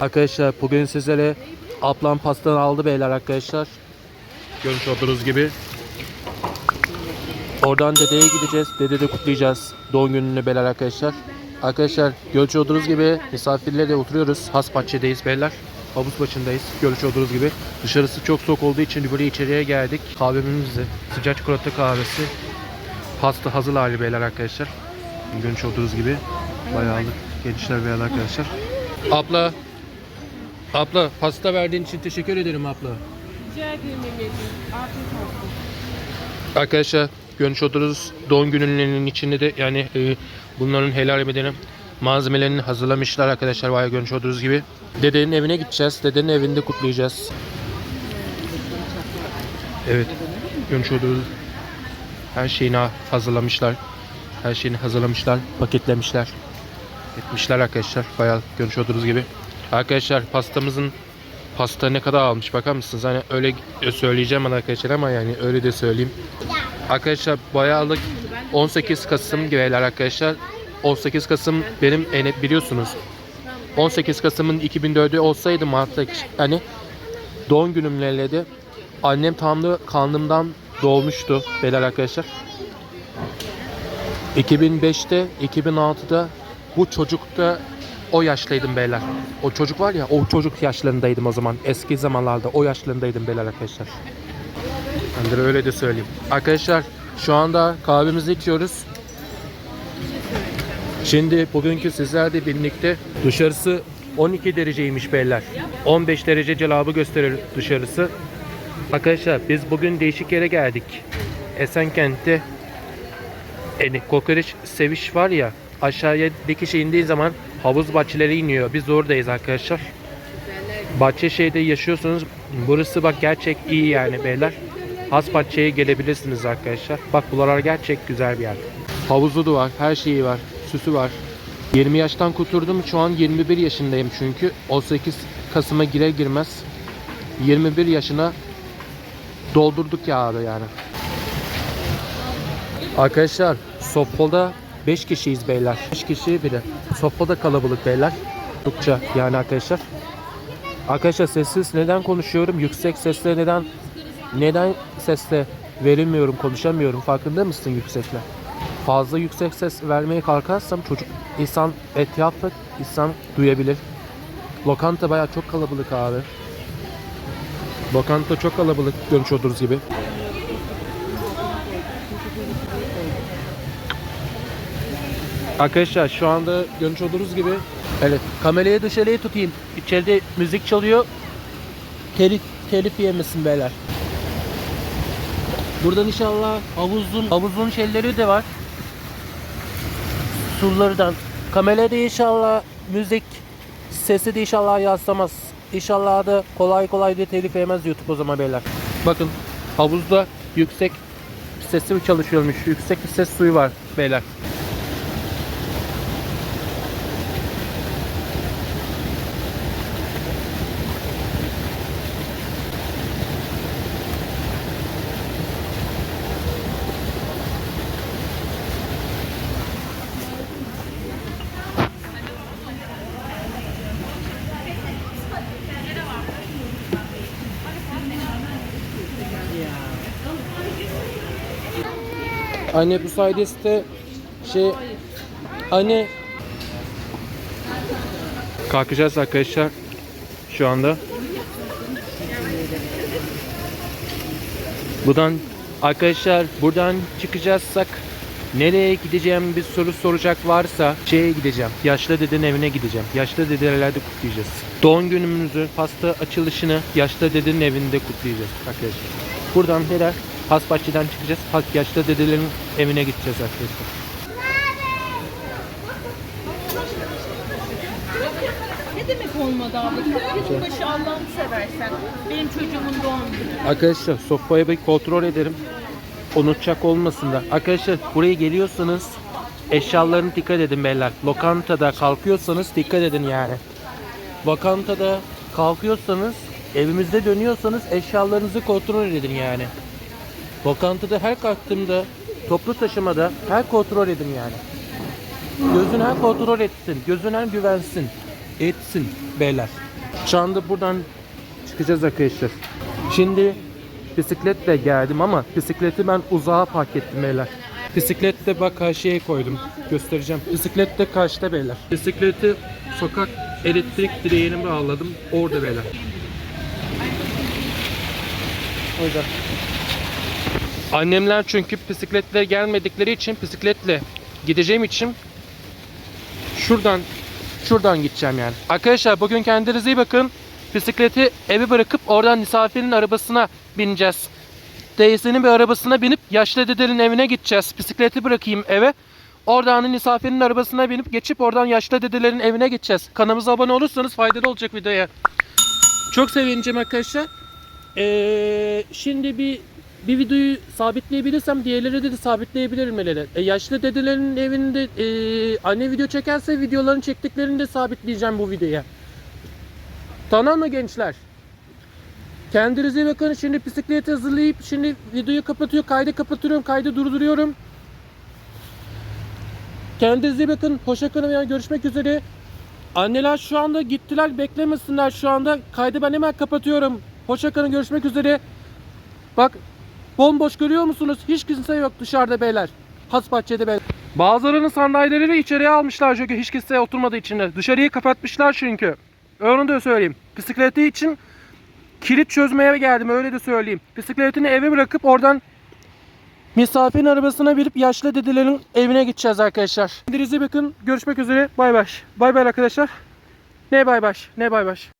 Arkadaşlar bugün sizlere ablam pastanı aldı beyler arkadaşlar. Görmüş olduğunuz gibi. Oradan dedeye gideceğiz. Dede de kutlayacağız doğum gününü beyler arkadaşlar. Arkadaşlar görmüş olduğunuz gibi misafirlerle oturuyoruz. Has bahçedeyiz beyler. Havuz başındayız. Görmüş olduğunuz gibi. Dışarısı çok soğuk olduğu için buraya içeriye geldik. Kahvemizi, sıcak çikolata kahvesi. Pasta hazır hali beyler arkadaşlar. Görmüş olduğunuz gibi. Bayağı gençler beyler arkadaşlar. Abla. Abla pasta verdiğin için teşekkür ederim abla. Rica ederim Emre'ciğim. Afiyet olsun. Arkadaşlar görmüş olduğunuz doğum günlerinin içinde de yani e, bunların helal bedeni malzemelerini hazırlamışlar arkadaşlar bayağı görmüş olduğunuz gibi. Dedenin evine gideceğiz. Dedenin evinde kutlayacağız. Evet. Görmüş olduğunuz her şeyini hazırlamışlar. Her şeyini hazırlamışlar, paketlemişler. Etmişler arkadaşlar. Bayağı görmüş olduğunuz gibi. Arkadaşlar pastamızın pasta ne kadar almış bakar mısınız? Hani öyle söyleyeceğim arkadaşlar ama yani öyle de söyleyeyim. Arkadaşlar bayağılık 18 Kasım gibiler arkadaşlar. 18 Kasım benim en biliyorsunuz. 18 Kasım'ın 2004'ü olsaydı Mart'ta hani doğum günümlerle de annem tam da karnımdan doğmuştu beyler arkadaşlar. 2005'te 2006'da bu çocukta o yaşlıydım beyler. O çocuk var ya o çocuk yaşlarındaydım o zaman. Eski zamanlarda o yaşlarındaydım beyler arkadaşlar. Ben de öyle de söyleyeyim. Arkadaşlar şu anda kahvemizi içiyoruz. Şimdi bugünkü sizlerle birlikte dışarısı 12 dereceymiş beyler. 15 derece celabı gösterir dışarısı. Arkadaşlar biz bugün değişik yere geldik. Esenkent'te yani kokoreç seviş var ya aşağıya dikiş indiği zaman havuz bahçeleri iniyor. Biz oradayız arkadaşlar. Bahçeşehir'de yaşıyorsunuz. Burası bak gerçek iyi yani beyler. Has bahçeye gelebilirsiniz arkadaşlar. Bak buralar gerçek güzel bir yer. Havuzu da var, her şeyi var, süsü var. 20 yaştan kurtuldum. Şu an 21 yaşındayım çünkü. 18 Kasım'a girer girmez 21 yaşına doldurduk ya abi yani. Arkadaşlar Sofpo'da 5 kişiyiz beyler. 5 kişi bir de. Sofpo'da kalabalık beyler. Oldukça yani arkadaşlar. Arkadaşlar sessiz neden konuşuyorum? Yüksek sesle neden neden sesle veremiyorum, konuşamıyorum? Farkında mısın yüksekle? Fazla yüksek ses vermeye kalkarsam çocuk insan etrafı insan duyabilir. Lokanta bayağı çok kalabalık abi. Lokanta çok kalabalık görmüş olduğunuz gibi. Arkadaşlar şu anda görmüş olduğunuz gibi Evet kamerayı dışarıya tutayım. İçeride müzik çalıyor. Telif, telif yemesin beyler. Buradan inşallah havuzun havuzun şeyleri de var. Surlardan. Kamerada inşallah müzik sesi de inşallah yansımaz. İnşallah da kolay kolay da telif yemez YouTube o zaman beyler. Bakın havuzda yüksek sesi çalışıyormuş. Yüksek bir ses suyu var beyler. Anne bu sayede site şey anne kalkacağız arkadaşlar şu anda. Buradan arkadaşlar buradan çıkacaksak nereye gideceğim bir soru soracak varsa şeye gideceğim. Yaşlı dedenin evine gideceğim. Yaşlı dedelerde kutlayacağız. Doğum günümüzü, pasta açılışını yaşlı dedenin evinde kutlayacağız arkadaşlar. Buradan herhalde Hasbahçe'den çıkacağız. Has yaşlı dedelerin evine gideceğiz arkadaşlar. Ne demek olmadı abla? Yılbaşı Allah'ını seversen. Benim çocuğumun doğum günü. Arkadaşlar sofraya bir kontrol ederim. Unutacak olmasın da. Arkadaşlar buraya geliyorsanız eşyalarına dikkat edin beyler. Lokantada kalkıyorsanız dikkat edin yani. Lokantada kalkıyorsanız evimizde dönüyorsanız eşyalarınızı kontrol edin yani. Lokantada her kalktığımda toplu taşımada her kontrol edin yani. Gözün her kontrol etsin. Gözün her güvensin. etsin beyler. Şu anda buradan çıkacağız arkadaşlar. Şimdi bisikletle geldim ama bisikleti ben uzağa park ettim beyler. Bisiklet de bak karşıya koydum. Göstereceğim. Bisiklet de karşıda beyler. Bisikleti sokak elektrik direğine bağladım. Orada beyler. O yüzden. Annemler çünkü bisikletle gelmedikleri için bisikletle gideceğim için şuradan şuradan gideceğim yani. Arkadaşlar bugün kendinize iyi bakın. Bisikleti eve bırakıp oradan misafirin arabasına bineceğiz. Teyzenin bir arabasına binip yaşlı dedenin evine gideceğiz. Bisikleti bırakayım eve. Oradan misafirin arabasına binip geçip oradan yaşlı dedelerin evine gideceğiz. Kanalımıza abone olursanız faydalı olacak videoya. Çok sevineceğim arkadaşlar. Ee, şimdi bir bir videoyu sabitleyebilirsem diğerleri de, de sabitleyebilirim hele. E, yaşlı dedelerin evinde e, anne video çekerse videoların çektiklerini de sabitleyeceğim bu videoya. Tamam mı gençler? Kendinize bakın. Şimdi bisikleti hazırlayıp şimdi videoyu kapatıyor. Kaydı kapatıyorum. Kaydı durduruyorum. Kendinize bakın. Hoşça kalın. Yani görüşmek üzere. Anneler şu anda gittiler. Beklemesinler şu anda. Kaydı ben hemen kapatıyorum. Hoşça kalın. Görüşmek üzere. Bak bomboş görüyor musunuz? Hiç kimse yok dışarıda beyler. Has bahçede beyler. Bazılarının sandalyeleri içeriye almışlar çünkü hiç kimse oturmadığı içinde. Dışarıyı kapatmışlar çünkü. Onu da söyleyeyim. Bisikleti için kilit çözmeye geldim öyle de söyleyeyim. Bisikletini eve bırakıp oradan misafirin arabasına binip yaşlı dedelerin evine gideceğiz arkadaşlar. Kendinize bakın. Görüşmek üzere. Bay bay. Bay bay arkadaşlar. Ne bay bay. Ne bay bay.